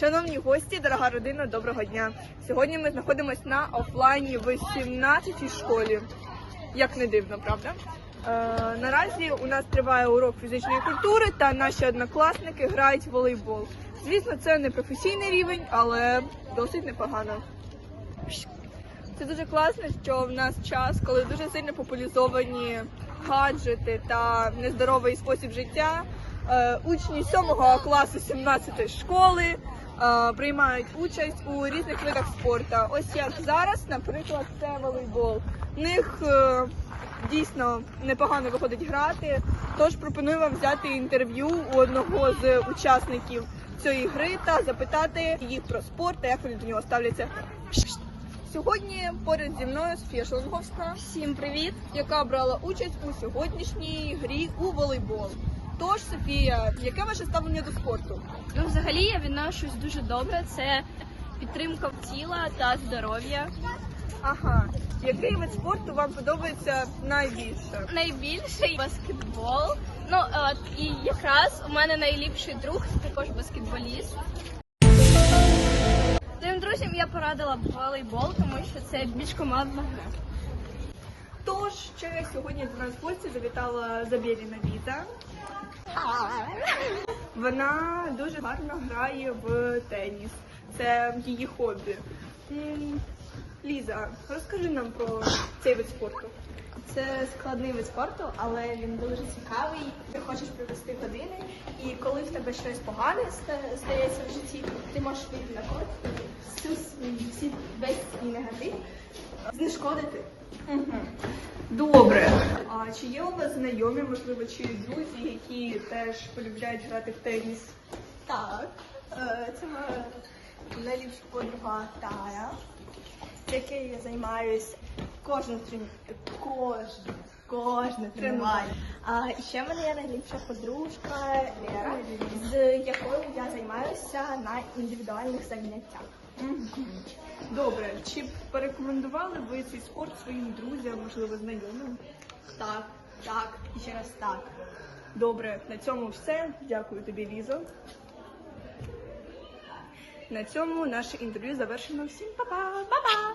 Шановні гості, дорога родина, доброго дня. Сьогодні ми знаходимося на офлайні в 17-й школі. Як не дивно, правда? Е, наразі у нас триває урок фізичної культури, та наші однокласники грають в волейбол. Звісно, це не професійний рівень, але досить непогано. Це дуже класно, що в нас час, коли дуже сильно популяризовані гаджети та нездоровий спосіб життя. е, Учні 7 класу 17 школи приймають участь у різних видах спорту. Ось як зараз, наприклад, це волейбол. В них е, дійсно непогано виходить грати. Тож пропоную вам взяти інтерв'ю у одного з учасників цієї гри та запитати їх про спорт та як вони до нього ставляться. Сьогодні поряд зі мною Софія Шелонговська, Всім привіт! яка брала участь у сьогоднішній грі у волейбол. Тож, Софія, яке ваше ставлення до спорту? Ну, взагалі я відношусь дуже добре. Це підтримка тіла та здоров'я. Ага, який вид спорту вам подобається найбільше? Найбільший баскетбол. Ну от і якраз у мене найліпший друг також баскетболіст. Своїм друзям я порадила б волейбол, тому що це більш командна гра. Тож ще сьогодні до нас в гості завітала Забєріна Ліза. Вона дуже гарно грає в теніс. Це її хобі. Ліза, розкажи нам про цей вид спорту. Це складний вид спорту, але він дуже цікавий. Ти хочеш провести години, і коли в тебе щось погане ста- стається в житті, ти можеш вийти на корт, всю всі весь свій негатив знешкодити. Добре. А чи є у вас знайомі, можливо, чи друзі, які теж полюбляють грати в теніс? Так, е, це моя найліпша подруга Тая, з якою я займаюсь кожну тренування. Кожну, кожне тренування. А ще в мене є найліпша подружка Лера, з якою я займаюся на індивідуальних заняттях. Добре. Чи б порекомендували ви цей спорт своїм друзям, можливо, знайомим? Так, так, і ще раз так. Добре, на цьому все. Дякую тобі, Лізо. На цьому наше інтерв'ю завершено. Всім па-па! Па-па!